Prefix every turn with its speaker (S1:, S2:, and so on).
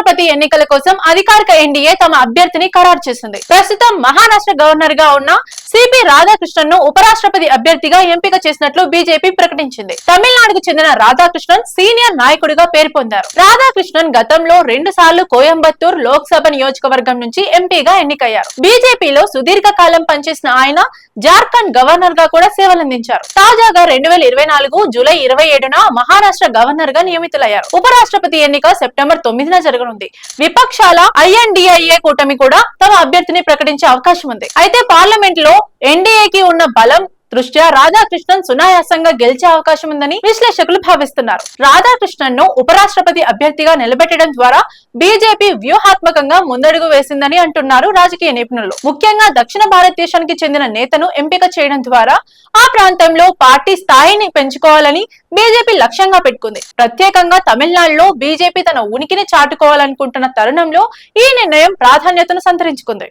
S1: రాష్ట్రపతి ఎన్నికల కోసం అధికారిక ఎన్డీఏ తమ అభ్యర్థిని ఖరారు చేసింది. ప్రస్తుతం మహారాష్ట్ర గవర్నర్గా ఉన్న సిపి రాధాకృష్ణన్ను ఉపరాష్ట్రపతి అభ్యర్థిగా ఎంపిక చేసినట్లు బీజేపీ ప్రకటించింది. తమిళనాడుకు చెందిన రాధాకృష్ణన్ సీనియర్ నాయకుడిగా పేరు పొందారు. రాధాకృష్ణన్ గతంలో రెండు సార్లు కోయంబత్తూర్ లోక్సభ నియోజకవర్గం నుంచి ఎంపీగా ఎన్నికయ్యారు. బీజేపీలో సుదీర్ఘ కాలం పనిచేసిన ఆయన జార్ఖండ్ గవర్నర్గా కూడా సేవలందించారు. తాజాగా రెండు వేల ఇరవై నాలుగు జూలై ఇరవై ఏడున మహారాష్ట్ర గవర్నర్గా నియమితులయ్యారు. ఉపరాష్ట్రపతి ఎన్నిక సెప్టెంబర్ తొమ్మిదిన జరగనుంది. విపక్షాల ఐఎన్డిఐఏ కూటమి కూడా తమ అభ్యర్థిని ప్రకటించే అవకాశం ఉంది. అయితే పార్లమెంట్లో ఎన్డీఏకి ఉన్న బలం దృష్ట్యా రాధాకృష్ణన్ సునాయాసంగా గెలిచే అవకాశం ఉందని విశ్లేషకులు భావిస్తున్నారు. రాధాకృష్ణన్ను ఉపరాష్ట్రపతి అభ్యర్థిగా నిలబెట్టడం ద్వారా బీజేపీ వ్యూహాత్మకంగా ముందడుగు వేసిందని అంటున్నారు రాజకీయ నిపుణులు. ముఖ్యంగా దక్షిణ భారతదేశానికి చెందిన నేతను ఎంపిక చేయడం ద్వారా ఆ ప్రాంతంలో పార్టీ స్థాయిని పెంచుకోవాలని బీజేపీ లక్ష్యంగా పెట్టుకుంది. ప్రత్యేకంగా తమిళనాడులో బీజేపీ తన ఉనికిని చాటుకోవాలనుకుంటున్న తరుణంలో ఈ నిర్ణయం ప్రాధాన్యతను సంతరించుకుంది.